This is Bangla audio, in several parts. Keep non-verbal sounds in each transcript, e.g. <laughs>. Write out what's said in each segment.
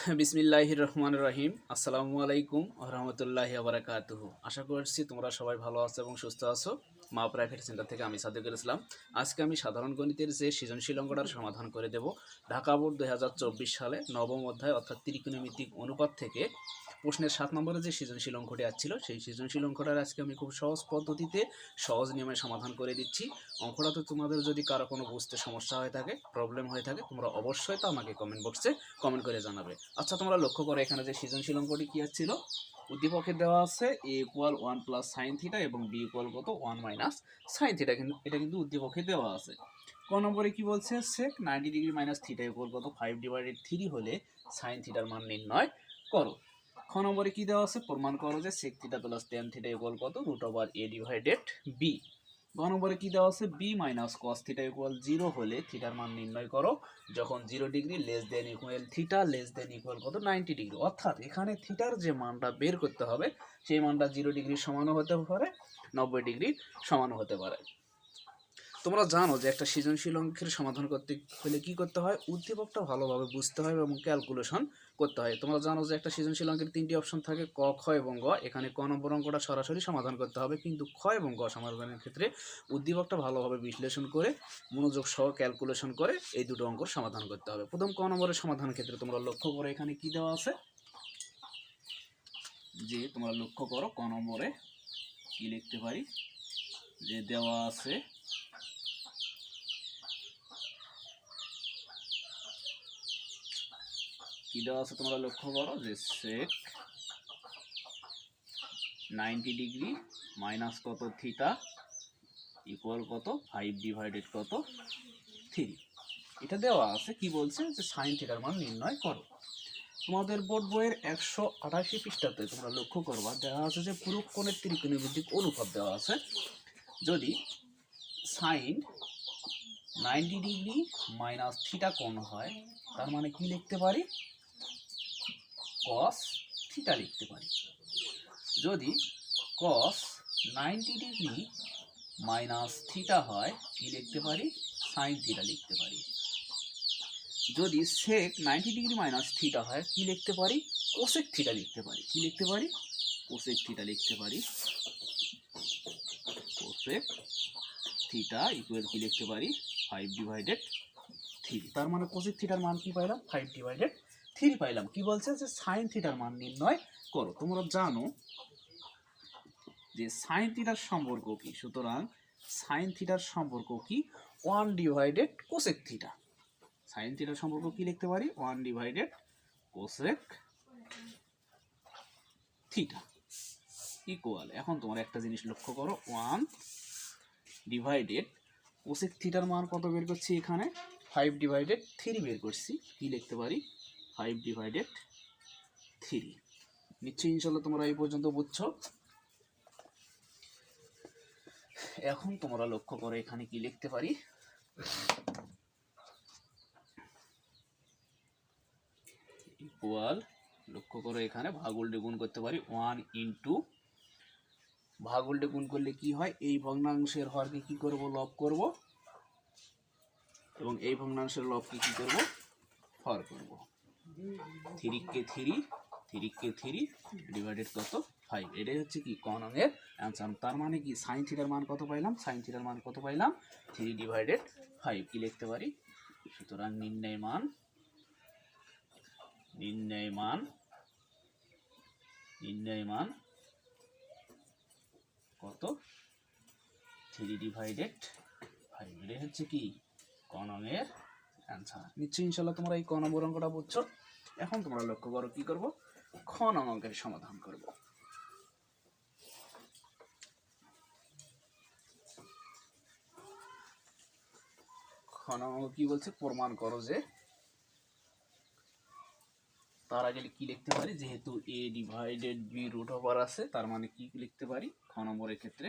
<laughs> বিসমিল্লাহির রহমান রহিম। আসসালামু আলাইকুম রহমতুল্লাহি আবরাকাতুহু আশা করছি তোমরা সবাই ভালো আছো এবং সুস্থ আছো। মা প্রাইভেট সেন্টার থেকে আমি সাদেকুল ইসলাম। আজকে আমি সাধারণ গণিতের যে সৃজনশীল অঙ্গটার সমাধান করে দেব। ঢাকা বোর্ড দু হাজার চব্বিশ সালে নবম অধ্যায় অর্থাৎ ত্রিকোণমিতিক অনুপাত থেকে প্রশ্নের সাত নম্বরে যে সৃজনশীল অঙ্কটি আসছিল সেই সৃজনশীল অঙ্কটার আজকে আমি খুব সহজ পদ্ধতিতে সহজ নিয়মে সমাধান করে দিচ্ছি। অঙ্কটা তো তোমাদের যদি কারও কোনো বুঝতে সমস্যা হয়ে থাকে প্রবলেম হয়ে থাকে, তোমরা অবশ্যই তো আমাকে কমেন্ট বক্সে কমেন্ট করে জানাবে। আচ্ছা তোমরা লক্ষ্য করো এখানে যে সৃজনশীল অঙ্কটি কী আসছিল উদ্দীপকে দেওয়া আছে A equal one plus sine theta এবং বি ইকুয়াল কত? ওয়ান মাইনাস সাইন থিটা কিন্তু এটা কিন্তু উদ্দীপকে দেওয়া আছে। ক নম্বরে কি বলছে? Sec ninety degree minus theta equal কত? ফাইভ ডিভাইডেড থ্রি হলে সাইন থিটার মান নির্ণয় করো। খ নম্বরে কি দেওয়া আছে? প্রমাণ করো যে sec theta plus tan theta equal কত? Root over A divided B গ নম্বরে কি দেওয়া আছে? B minus cos theta equal zero হলে থিটার মান নির্ণয় করো। যখন zero degree less than equal theta less than equal কত? নাইনটি ডিগ্রি অর্থাৎ এখানে থিটার যে মানটা বের করতে হবে, সেই মানটা জিরো ডিগ্রির সমানও হতে পারে, নব্বই ডিগ্রির সমানও হতে পারে। তোমরা জানো যে একটা সৃজনশীল অঙ্কের সমাধান করতে হলে কি করতে হয়? উদ্দীপকটা ভালোভাবে বুঝতে হয় এবং ক্যালকুলেশন করতে হয়। তোমরা জানো যে একটা সৃজনশীল অঙ্কের তিনটি অপশন থাকে, ক, খ এবং গ। এখানে ক নম্বর অঙ্কটা সরাসরি সমাধান করতে হবে। কিন্তু খ এবং গ সমাধানের ক্ষেত্রে উদ্দীপকটা ভালোভাবে বিশ্লেষণ করে, মনোযোগ সহ ক্যালকুলেশন করে এই দুটো অঙ্কর সমাধান করতে হবে। প্রথম ক নম্বরের সমাধানের ক্ষেত্রে তোমরা লক্ষ্য করে এখানে কি দেওয়া আছে? যে তোমরা লক্ষ্য করো ক নম্বরে কি লিখতে পারি? যে দেওয়া আছে কি দেওয়া আছে তোমরা লক্ষ্য করো? যে সেক নাইনটি ডিগ্রি মাইনাস কত থিটা ইকুয়াল কত? ফাইভ ডিভাইডেড কত? থ্রি এটা দেওয়া আছে কি বলছে? যে সাইন থিটার মান নির্ণয় করো। তোমাদের বোর্ড বইয়ের একশো আঠাশি পৃষ্ঠাতে তোমরা লক্ষ্য করবা, দেওয়া আছে যে পুরো কোণের ত্রিকোণমিতিক অনুপাত দেওয়া আছে। যদি sine ninety degree minus theta কোণ হয়, তার মানে কি লিখতে পারি? কস থিটা লিখতে পারি। যদি cos ninety degree minus theta হয়, কি লিখতে পারি? সাইন থিটা লিখতে পারি। যদি sec ninety degree minus theta হয়, কি লিখতে পারি? কোসেক থিটা লিখতে পারি। কি লিখতে পারি? কোসেক থিটা লিখতে পারি। কোসেক থিটা ইকুয়াল কি লিখতে পারি? ফাইভ ডিভাইডেড থ্রি তার মানে কোসেক থিটার মান কি পাইলাম? ফাইভ ডিভাইডেড থ্রি পাইলাম। কি বলছে যে সাইন থিটার মান নির্ণয় করো। তোমরা জানো যে সাইন থিটার সম্পর্ক কি? সুতরাং সাইন থিটার সম্পর্ক কি? One divided cosec theta. Sine থিটার সম্পর্ক কি লিখতে পারি? One divided cosec theta. Equal. এখন তোমার একটা জিনিস লক্ষ্য করো। ওয়ান ডিভাইডেড কোসেক থিটার মান কত বের করছি এখানে? ফাইভ ডিভাইডেড থ্রি বের করছি। কি লিখতে পারি? ফাইভ ডিভাইডেড থ্রি নিশ্চয়ই ইনশাল্লাহ তোমরা এই পর্যন্ত বুঝছ। এখন তোমরা লক্ষ্য করে এখানে কি লিখতে পারি। ইকুয়াল লক্ষ্য করো এখানে ভাগ উল্টে গুণ করতে পারি ওয়ান ইন্টু ভাগ উল্টে গুণ করলে কি হয়? এই ভগ্নাংশের হরকে কি করব? লব করব। এবং এই ভগ্নাংশের লবকে কি করব? হর করব। থ্রি কে থ্রি থ্রি কে থ্রি ডিভাইডেড কত? ফাইভ এটাই হচ্ছে কি? কনঙের অ্যান্সার তার মানে কি? সাইন থিটার মান কত পাইলাম? সাইন থিটার মান কত পাইলাম? থ্রি ডিভাইডেড ফাইভ কি লিখতে পারি? সুতরাং নির্ণয় মান নির্ণয় মান নির্ণয় মান কত? থ্রি ডিভাইডেড ফাইভ এটা হচ্ছে কি? ক নংয়ের অ্যান্সার নিশ্চয়ই ইনশাল্লাহ তোমরা এই ক নম্বর অঙ্কটা বুঝছ এখন তোমরা লক্ষ্য করো, কি করব? খ নং অঙ্কের সমাধান করব। খ নং অঙ্ক কি বলছে? প্রমাণ করো যে তার আগে কি লিখতে পারি? যেহেতু A divided B root over আছে, তার মানে কি লিখতে পারি? খ নম্বরের ক্ষেত্রে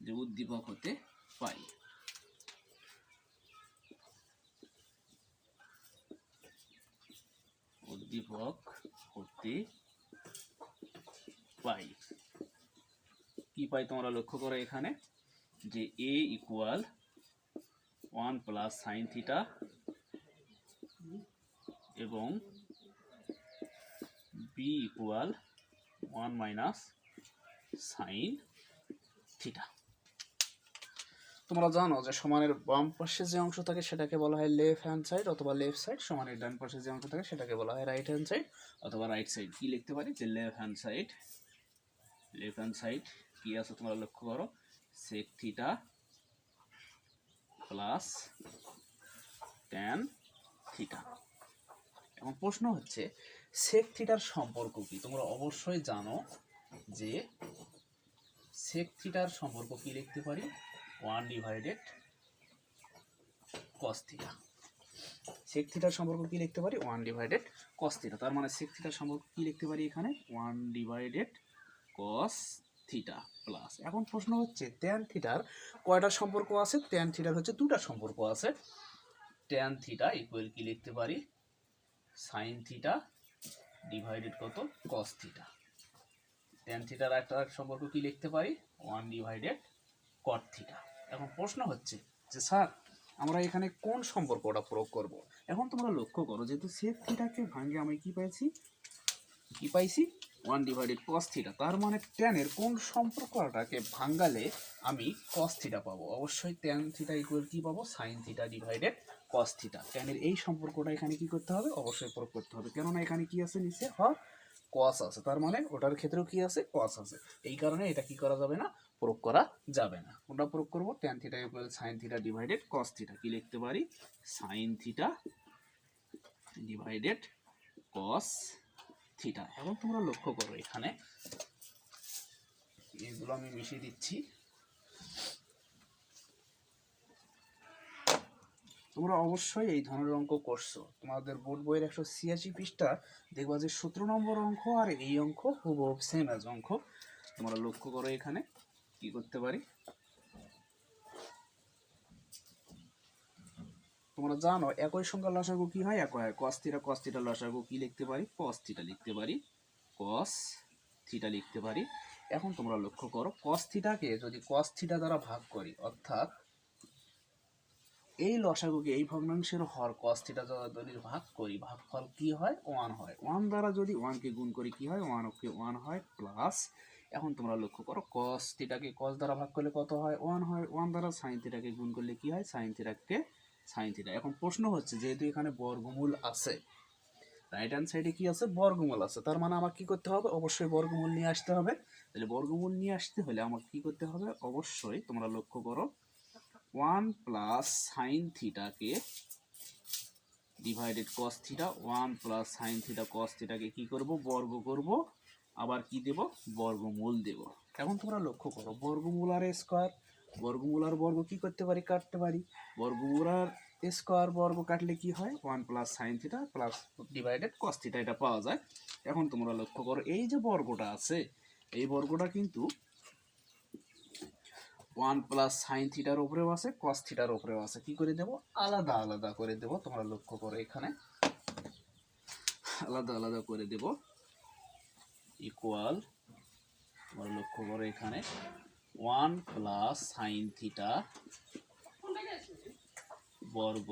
যে উদ্দীপক হতে পাই উদ্দীপক হতে পাই। কি পাই তোমরা লক্ষ্য করো এখানে? যে A equal one plus sine theta এবং B equal one minus sine theta তোমরা জানো যে সমানের বাম পাশে যে অংশ থাকে সেটাকে বলা হয় লেফট হ্যান্ড সাইড অথবা লেফট সাইড সমানের ডান পাশে যে অংশ থাকে সেটাকে বলা হয় রাইট হ্যান্ড সাইড অথবা রাইট সাইড কি লিখতে পারি? যে left hand side left hand side কি আছে তোমরা লক্ষ্য করো? Sec theta plus tan theta এখন প্রশ্ন হচ্ছে সেক থিটার সম্পর্ক কি? তোমরা অবশ্যই জানো যে সেক থিটার সম্পর্ক কি লিখতে পারি? One divided cos theta sec থিটার সম্পর্ক কি লিখতে পারি? ওয়ান ডিভাইডেড কস থিটা তার মানে সেক থিটার সম্পর্ক কি লিখতে পারি এখানে? One divided cos theta plus এখন প্রশ্ন হচ্ছে ট্যান থিটার কয়টা সম্পর্ক আছে? ট্যান থিটার হচ্ছে দুটা সম্পর্ক আছে। ট্যান থিটা ইকুয়াল কি লিখতে পারি? সাইন থিটা ডিভাইডেড কত? কস থিটা ট্যান থিটার একটা সম্পর্ক কি লিখতে পারি? ওয়ান ডিভাইডেড কট থিটা এখন প্রশ্ন হচ্ছে যে, স্যার, আমরা এখানে কোন সম্পর্কটা প্রয়োগ করব? এখন তোমরা লক্ষ্য করো যেহেতু সেক থিটাকে ভাঙে আমি কি পাইছি? কি পাইছি? ওয়ান ডিভাইডেড কস থিটা তার মানে ট্যানের কোন সম্পর্কটাকে ভাঙ্গালে আমি কস থিটা পাবো? অবশ্যই ট্যান থিটা ইকুয়াল কি পাবো? Sine theta divided cos theta ট্যানের এই সম্পর্কটা এখানে কি করতে হবে? অবশ্যই প্রয়োগ করতে হবে। কেননা এখানে কি আছে? নিচে হ কস আছে। তার মানে ওটার ক্ষেত্রেও কি আছে? কস আছে। এই কারণে এটা কি করা যাবে না? প্রয়োগ করা যাবে না। কোনটা প্রয়োগ করব? Tan theta equal sine theta divided cos theta কি লিখতে পারি? Sine theta divided cos theta এবং তোমরা লক্ষ্য করো এখানে, এগুলো আমি মিশিয়ে দিচ্ছি। তোমরা অবশ্যই এই ধরনের অঙ্ক করছ। তোমাদের বোর্ড বইয়ের একশো ছিয়াশি পৃষ্ঠা, দেখবা যে সতেরো নম্বর অঙ্ক আর এই অঙ্ক হুবহু সেম অ্যাজ অঙ্ক। তোমরা লক্ষ্য করো এখানে। কি করতে পারি? তোমরা জানো, একই সংখ্যা লসাগু কি হয়? এক হয় কস থিটা কস থিটা লসাগু কি লিখতে পারি? কস থিটা লিখতে পারি। কস থিটা লিখতে পারি। এখন তোমরা লক্ষ্য করো কস থিটাকে যদি কস থিটা দ্বারা ভাগ করি, অর্থাৎ এই লসাগুকে এই ভগ্নাংশের হর কস থিটা যদি ভাগ করি, ভাগফল কি হয়? ওয়ান হয়। ওয়ান দ্বারা যদি ওয়ানকে গুণ করি, কি হয়? ওয়ান ওকে ওয়ান হয় প্লাস এখন তোমরা লক্ষ্য করো কস থিটাকে কস দ্বারা ভাগ করলে কত হয়? ওয়ান হয় ওয়ান দ্বারা সাইন থিটাকে গুণ করলে কি হয়? সাইন থিটাকে সাইন থিটা এখন প্রশ্ন হচ্ছে, যেহেতু এখানে বর্গমূল আছে রাইট হ্যান্ড সাইডে কি আছে? বর্গমূল আছে। তার মানে আমার কি করতে হবে? অবশ্যই বর্গমূল নিয়ে আসতে হবে। তাহলে বর্গমূল নিয়ে আসতে হলে আমাকে কি করতে হবে? অবশ্যই তোমরা লক্ষ্য করো one plus sine থিটাকে divided cos theta one plus sine theta cos থিটাকে কি করব? বর্গ করব। আবার কি দেব? বর্গমূল দেব। এখন তোমরা লক্ষ্য করো? বর্গমূল আর স্কোয়ার বর্গমূল আর বর্গ কি করতে পারি? কাটতে পারি। বর্গমূল আর স্কোয়ার বর্গ কাটলে কি হয়? One plus sine theta plus divided cos theta এটা পাওয়া যায়। এখন তোমরা লক্ষ্য করো এই যে বর্গটা আছে এই বর্গটা কিন্তু ওয়ান প্লাস সাইন থিটার ওপরেও আছে কস থিটার উপরেও আছে। কি করে দেব? আলাদা আলাদা করে দেব। তোমরা লক্ষ্য করো এখানে। আলাদা আলাদা করে দেব। ইকুয়াল তোমরা লক্ষ্য করো এখানে ওয়ান প্লাস সাইন থিটা বর্গ।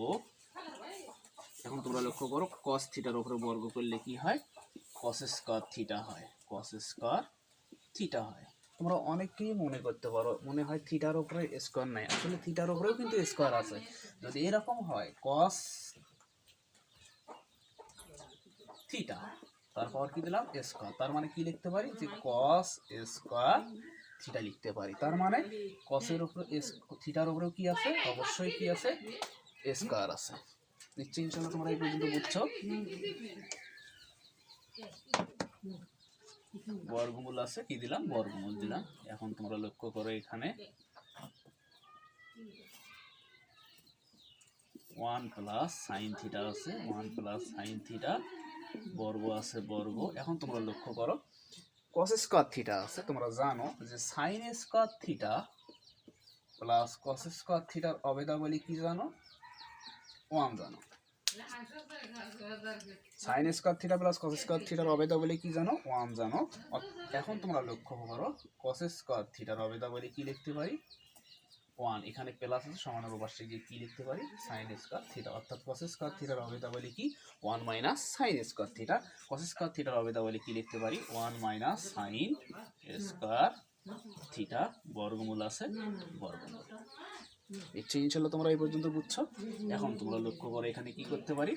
এখন তোমরা লক্ষ্য করো কস থিটার উপরে বর্গ করলে কি হয়? কস স্কোয়ার থিটা হয় কস স্কোয়ার থিটা হয়। তোমরা অনেকেই মনে করতে পারো, মনে হয় থিটার উপরে স্কোয়ার নাই। আসলে থিটার উপরেও কিন্তু স্কোয়ার আছে। যদি এরকম হয় কস থিটা তারপর কি দিলাম? স্কোয়ার তার মানে কি লিখতে পারি? যে কস স্কোয়ার থিটা লিখতে পারি। তার মানে কসের উপরে থিটার উপরেও কি আছে? অবশ্যই কি আছে? স্কোয়ার আছে। নিশ্চয়ই তোমরা এই পর্যন্ত বুঝছ। বর্গমূল আছে, কি দিলাম? বর্গমূল দিলাম। এখন তোমরা লক্ষ্য করো এখানে। ওয়ান প্লাস সাইন থিটা আছে। ওয়ান প্লাস সাইন থিটা বর্গ আছে বর্গ। এখন তোমরা লক্ষ্য করো কস স্কোয়ার থিটা আছে, তোমরা জানো যে sine square theta plus cos square থিটার অবেদাবলী কি জানো? ওয়ান জানো। Sine square theta plus cos square থিটার অবেদাবলী কি জানো? ওয়ান জানো। এখন তোমরা লক্ষ্য করো কস স্কোয়ার থিটার অবেদাবলী কি লিখতে পারি? ওয়ান এখানে প্লাস আছে সমানের পাশে গিয়ে কি লিখতে পারি? সাইন স্কোয়ার থিটা অর্থাৎ কস স্কোয়ার থিটার অবেদা বলে কি? One minus sine square theta cos square থিটার অবেদা বলে কি লিখতে পারি? One minus sine square theta বর্গমূল আছে বর্গমূল। ইচ্ছে ইনশাল্লাহ তোমরা এই পর্যন্ত বুঝছ। এখন তোমরা লক্ষ্য করো এখানে কি করতে পারি?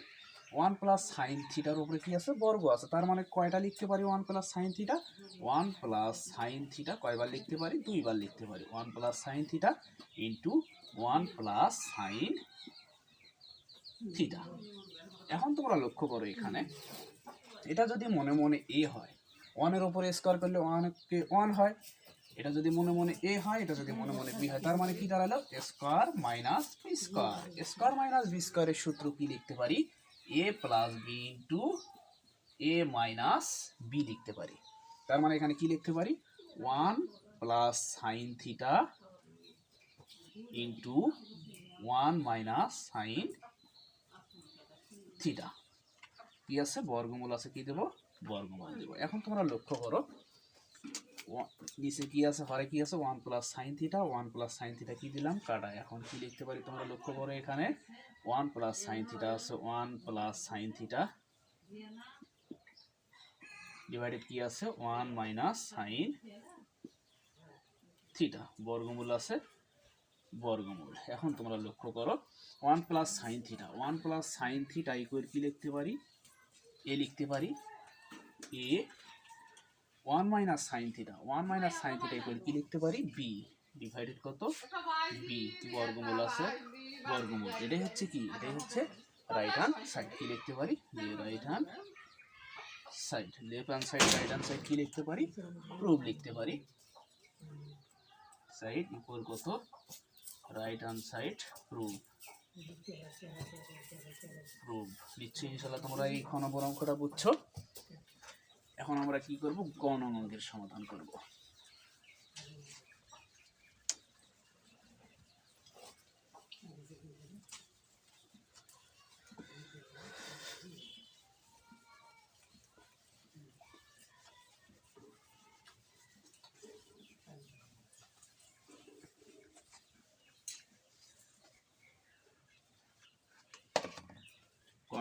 ওয়ান প্লাস সাইন থিটার উপরে কি আছে? বর্গ আছে। তার মানে কয়টা লিখতে পারি one plus sine theta? One plus sine theta কয়বার লিখতে পারি? দুইবার লিখতে পারি। One plus sine theta into one plus sine theta. এখন তোমরা লক্ষ্য করো এখানে। এটা যদি মনে মনে এ হয়, ওয়ানের ওপরে স্কোয়ার করলে ওয়ানকে ওয়ান হয়। এটা যদি মনে মনে এ হয়, এটা যদি মনে মনে বি হয়, তার মানে কি দাঁড়াল? Square minus B square. Square minus B স্কোয়ারের সূত্র কি লিখতে পারি? A plus B into A minus B লিখতে পারি। তার মানে এখানে কি লিখতে পারি? One plus sine theta into one minus sine theta কি আছে? বর্গমূল আছে কি দেবো? বর্গমূল দেবো। এখন তোমরা লক্ষ্য করো নিচে কি আছে? হরে কি আছে? One plus sine theta one plus sine theta কি দিলাম? কাটা। এখন কি লিখতে পারি তোমরা লক্ষ্য করো এখানে? ওয়ান প্লাস সাইন থিটা আছে one plus sine theta divided কি আছে? ওয়ান মাইনাস সাইন থিটা বর্গমূল আছে বর্গমূল। এখন তোমরা লক্ষ্য করো one plus sine theta one plus sine theta equal কি লিখতে পারি? এ লিখতে পারি। A one minus sine theta one minus sine theta equal কি লিখতে পারি? বি ডিভাইডেড কত? বি বর্গমূল আছে? বর্গমূল। এটাই হচ্ছে কি? এটাই হচ্ছে রাইট হ্যান্ড সাইড কি লিখতে পারি? Right hand side left hand side right hand side কি লিখতে পারি? প্রুভ লিখতে পারি। সাইড ইকুয়াল কত? Right hand side prove prove নিশ্চয়ই ইনশাল্লাহ তোমরা এই খ নম্বর অঙ্কটা বুঝছ। এখন আমরা কি করব? গণ অঙ্কের সমাধান করব।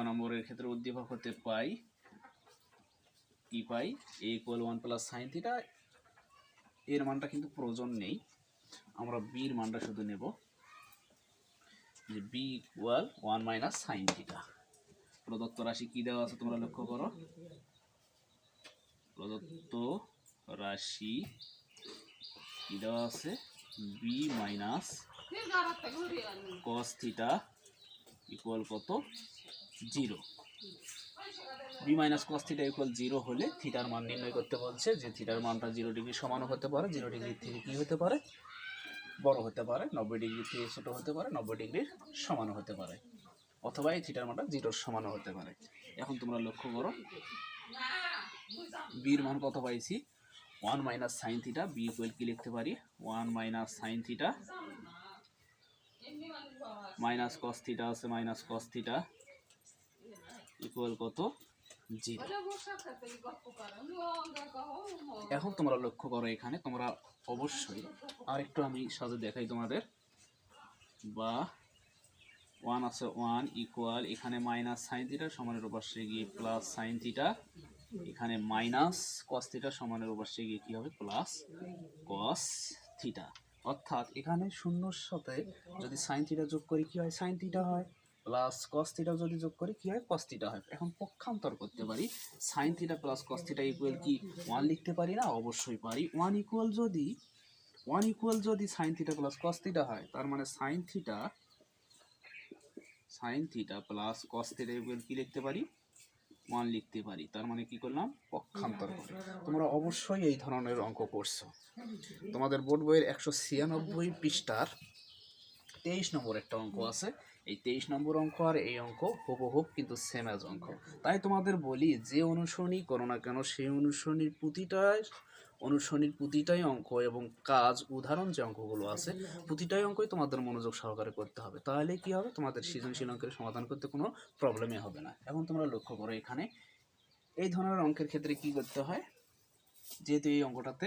নম্বরের ক্ষেত্রে উদ্দীপক হতে পাই কি পাই A equal one plus sine theta এর মানটা কিন্তু প্রয়োজন নেই। আমরা বির মানটা শুধু নেব যে B equal one minus sine theta প্রদত্ত রাশি কি দেওয়া আছে তোমরা লক্ষ্য করো? প্রদত্ত রাশি কি দেওয়া আছে? B minus cos theta equal কত? Zero B minus cos theta equal zero হলে থিটার মান নির্ণয় করতে বলছে যে থিটার মানটা জিরো ডিগ্রি সমানও হতে পারে জিরো ডিগ্রি থেকে কি হতে পারে? বড় হতে পারে, নব্বই ডিগ্রি থেকে ছোট হতে পারে, নব্বই ডিগ্রির সমানও হতে পারে। অথবা এই থিটার মানটা জিরোর সমানও হতে পারে। এখন তোমরা লক্ষ্য করো বির মান কত পাইছি? One minus sine theta B equal কি লিখতে পারি? One minus sine theta minus cos theta আছে, মাইনাস কস থিটা ইকুয়াল কত? জিরো এখন তোমরা লক্ষ্য করো এখানে, তোমরা অবশ্যই আর একটু আমি সাজে দেখাই তোমাদের। বা ওয়ান আছে ওয়ান ইকুয়াল এখানে মাইনাস সাইন থিটা সমানের পাশে গিয়ে প্লাস সাইন থিটা এখানে মাইনাস কস থিটা সমানের পাশে গিয়ে কি হবে? প্লাস কস থিটা অর্থাৎ এখানে শূন্যর সাথে যদি সাইন থিটা যোগ করি, কি হয়? সাইন থিটা হয় প্লাস কস থিটা যদি যোগ করি, কি হয়? কস থিটা হয়। এখন পক্ষান্তর করতে পারি। Sine theta plus cos theta equal কি? ওয়ান লিখতে পারি না? অবশ্যই পারি। ওয়ান ইকুয়াল যদি ওয়ান ইকুয়াল যদি sine theta plus cos theta হয়, তার মানে sine theta sine theta plus cos theta equal কি লিখতে পারি? ওয়ান লিখতে পারি। তার মানে কি করলাম? পক্ষান্তর করে তোমরা অবশ্যই এই ধরনের অঙ্ক করছ। তোমাদের বোর্ড বইয়ের একশো ছিয়ানব্বই পৃষ্ঠার তেইশ নম্বর একটা অঙ্ক আছে। এই তেইশ নম্বর অঙ্ক আর এই অঙ্ক হুবহুব কিন্তু সেম অ্যাজ অঙ্ক। তাই তোমাদের বলি, যে অনুসরণই করো না কেন, সেই অনুসরণীর প্রতিটাই অনুসরণীর প্রতিটাই অঙ্ক এবং কাজ উদাহরণ যে অঙ্কগুলো আছে, প্রতিটাই অঙ্কই তোমাদের মনোযোগ সহকারে করতে হবে। তাহলে কি হবে? তোমাদের সৃজনশীল অঙ্কের সমাধান করতে কোনো প্রবলেমই হবে না। এখন তোমরা লক্ষ্য করো এখানে, এই ধরনের অঙ্কের ক্ষেত্রে কি করতে হয়? যেহেতু এই অঙ্কটাতে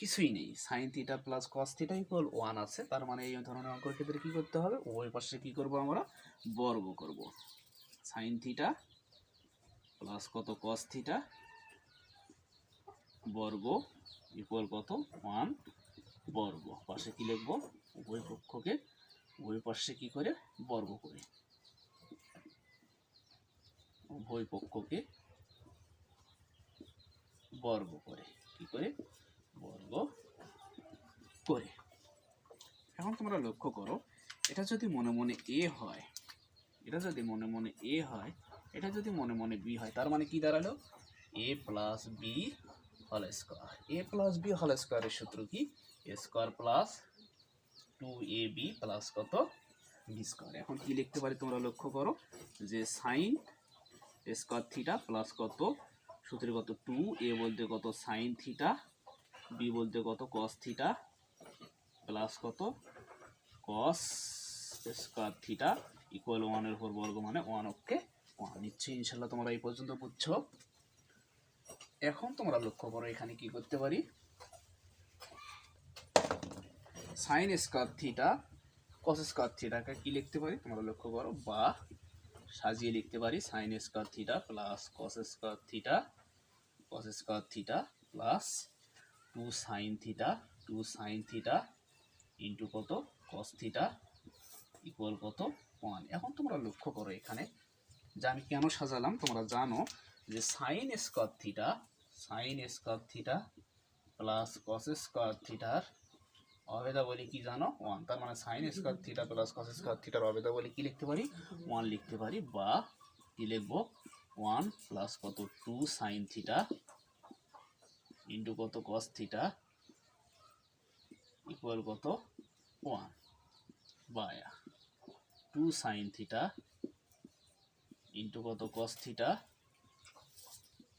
কিছুই নেই sine theta plus cos theta equal one আছে, তার মানে এই ধরনের অঙ্কের ক্ষেত্রে কী করতে হবে? ওই পাশে কী করব আমরা? বর্গ করব। সাইন থিটা প্লাস কত? কস থিটা বর্গ ইকুয়াল কত? ওয়ান বর্গ। পাশে কি লিখব? উভয় পক্ষকে উভয় পাশে কি করে? বর্গ করে। উভয় পক্ষকে বর্গ করে। কি করে? বর্গ করে। এখন তোমরা লক্ষ্য করো, এটা যদি মনে মনে এ হয়, এটা যদি মনে মনে এ হয়, এটা যদি মনে মনে বি হয়, তার মানে কি দাঁড়াল? এ প্লাস বি হল স্কোয়ার এ প্লাস বি হল স্কোয়ারের সূত্র কি? A square plus two A B plus কত? বি স্কোয়ার এখন কি লিখতে পারি তোমরা লক্ষ্য করো? যে সাইন স্কোয়ার থিটা প্লাস কত? সূত্রে কত টু এ বলতে কত সাইন থিটা বি বলতে কত কস থিটা প্লাস কত? কস স্কোয়ার থিটা ইকুয়াল ওয়ানের উপর বর্গ মানে ওয়ান ওকে ওয়ান নিশ্চয়ই ইনশাল্লাহ তোমরা এই পর্যন্ত বুঝছ। এখন তোমরা লক্ষ্য করো এখানে কি করতে পারি? Sine square theta cos square থিটাকে কি লিখতে পারি? তোমরা লক্ষ্য করো, বা সাজিয়ে লিখতে পারি sine square theta plus cos square theta cos square theta plus two sine theta two sine theta into কত? কস থিটা ইকুয়াল কত? ওয়ান এখন তোমরা লক্ষ্য করো এখানে। যে আমি কেন সাজালাম? তোমরা জানো যে sine square theta sine square theta plus cos square থিটার অবেদা বলি কি জানো? ওয়ান তার মানে sine square theta plus cos square থিটার অবেদা বলি কি লিখতে পারি? ওয়ান লিখতে পারি বা কি লিখব? ওয়ান প্লাস কত? টু সাইন থিটা ইন্টু কত? কস থিটা ইকুয়াল কত? ওয়ান বায়া। টু সাইন থিটা ইন্টু কত? কস থিটা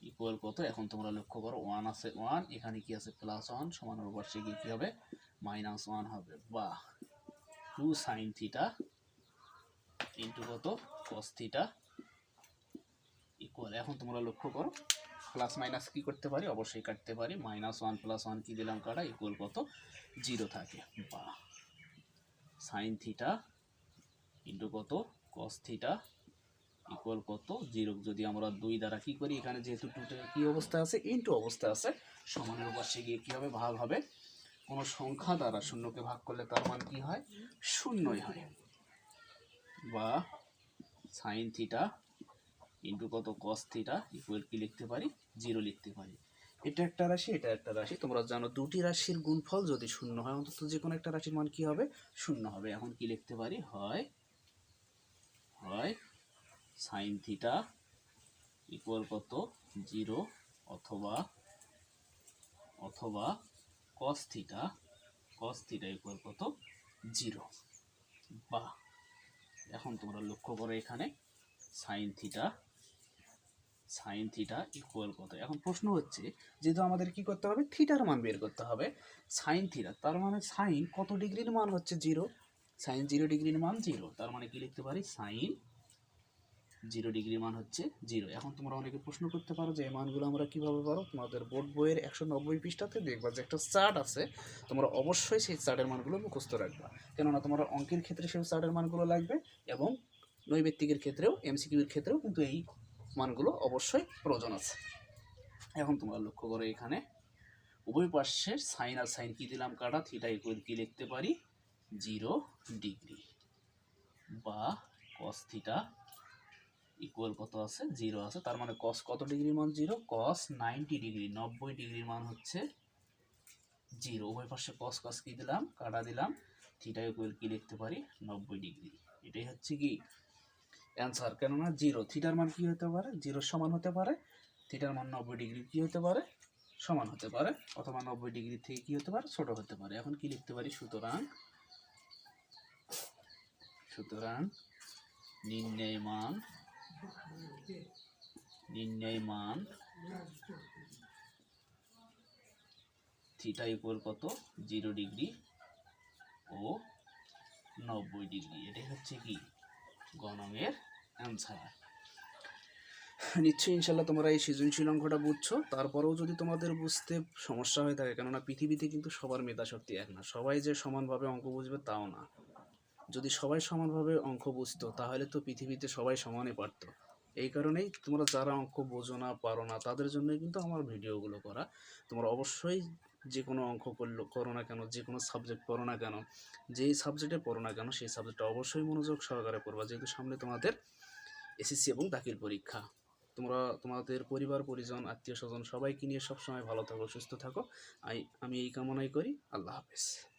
ইকুয়াল কত? এখন তোমরা লক্ষ্য করো ওয়ান আছে ওয়ান এখানে কি আছে? প্লাস ওয়ান সমানের পাশে গিয়ে কি হবে? মাইনাস ওয়ান হবে। বা টু সাইন থিটা ইন্টু কত? কস থিটা ইকুয়াল এখন তোমরা লক্ষ্য করো প্লাস মাইনাস কি করতে পারি? অবশ্যই কাটতে পারি। মাইনাস ওয়ান প্লাস ওয়ান কি দিলাম কাটা ইকুয়াল কত? জিরো থাকে। বা সাইন থিটা ইন্টু কত? কস থিটা ইকুয়াল কত? জিরো যদি আমরা দুই দ্বারা কি করি? এখানে যেহেতু টুটে কি অবস্থা আছে? ইন্টু অবস্থা আছে। সমানের পাশে গিয়ে কি হবে ভাগ হবে? কোনো সংখ্যা দ্বারা শূন্যকে ভাগ করলে তার মান কি হয়? শূন্যই হয়। বা সাইন থিটা ইন্টু কত? কস থিটা ইকুয়াল কি লিখতে পারি? জিরো লিখতে পারি। এটা একটা রাশি, এটা একটা রাশি। তোমরা জানো দুটি রাশির গুণফল যদি শূন্য হয়, অন্তত যে কোনো একটা রাশির মান কি হবে? শূন্য হবে। এখন কি লিখতে পারি? হয় হয় সাইন থিটা ইকুয়াল কত? জিরো অথবা অথবা cos theta cos theta equal কত? জিরো বা এখন তোমরা লক্ষ্য করো এখানে sine theta sine theta equal কত? এখন প্রশ্ন হচ্ছে, যেহেতু আমাদের কি করতে হবে? থিটার মান বের করতে হবে। সাইন থিটা তার মানে সাইন কত ডিগ্রির মান হচ্ছে জিরো সাইন জিরো ডিগ্রির মান জিরো তার মানে কি লিখতে পারি? সাইন জিরো ডিগ্রি মান হচ্ছে জিরো। এখন তোমরা অনেকে প্রশ্ন করতে পারো যে, এই মানগুলো আমরা কীভাবে পারো? তোমাদের বোর্ড বইয়ের একশো নব্বই পৃষ্ঠাতে দেখবা যে একটা চার্ট আছে, তোমরা অবশ্যই সেই চার্টের মানগুলো মুখস্থ রাখবা। কেননা তোমার অঙ্কের ক্ষেত্রে সেই চার্টের মানগুলো লাগবে এবং নৈবেত্তিকের ক্ষেত্রেও, এমসিকিউর ক্ষেত্রেও কিন্তু এই মানগুলো অবশ্যই প্রয়োজন আছে। এখন তোমরা লক্ষ্য করো এখানে, উভয় পার্শ্বের সাইন আর সাইন কি দিলাম? কাটা, থিটা ইকুয়াল কি লিখতে পারি? জিরো ডিগ্রি বা কস থিটা ইকুয়াল কত আছে? জিরো আছে। তার মানে কস কত ডিগ্রির মান জিরো কস নাইনটি ডিগ্রি নব্বই ডিগ্রির মান হচ্ছে জিরো উভয় পাশে কস কস কি দিলাম? কাটা দিলাম। থিটা ইকুয়াল কি লিখতে পারি? নব্বই ডিগ্রি এটাই হচ্ছে কি? অ্যান্সার কেননা জিরো থিটার মান কি হতে পারে? জিরো সমান হতে পারে। থিটার মান নব্বই ডিগ্রি কি হতে পারে? সমান হতে পারে। অথবা নব্বই ডিগ্রি থেকে কি হতে পারে? ছোট হতে পারে। এখন কি লিখতে পারি? সুতরাং সুতরাং নির্ণয় মান নির্ণয় থিটা ইকুয়াল কত? জিরো ডিগ্রি ও নব্বই ডিগ্রি এটাই হচ্ছে কি? গণমের অ্যান্সার নিশ্চয়ই ইনশাল্লাহ তোমরা এই সৃজনশীল অঙ্কটা বুঝছ। তারপরেও যদি তোমাদের বুঝতে সমস্যা হয়ে থাকে, কেননা পৃথিবীতে কিন্তু সবার মেধা শক্তি এক না। সবাই যে সমানভাবে অঙ্ক বুঝবে, তাও না। যদি সবাই সমানভাবে অঙ্ক বুঝতো, তাহলে তো পৃথিবীতে সবাই সমানই পারতো। এই কারণেই তোমরা যারা অঙ্ক বোঝো না, পারো না, তাদের জন্যই কিন্তু আমার ভিডিওগুলো করা। তোমরা অবশ্যই যে কোনো অঙ্ক করল, করো না কেন যে কোনো সাবজেক্ট পড়ো না কেন, যেই সাবজেক্টে পড়ো না কেন, সেই সাবজেক্টটা অবশ্যই মনোযোগ সহকারে পড়বা, যেহেতু সামনে তোমাদের এসএসসি এবং দাখিল পরীক্ষা। তোমরা, তোমাদের পরিবার, পরিজন আত্মীয় স্বজন সবাইকে নিয়ে সবসময় ভালো থাকো, সুস্থ থাকো। আমি এই কামনাই করি। আল্লাহ হাফেজ।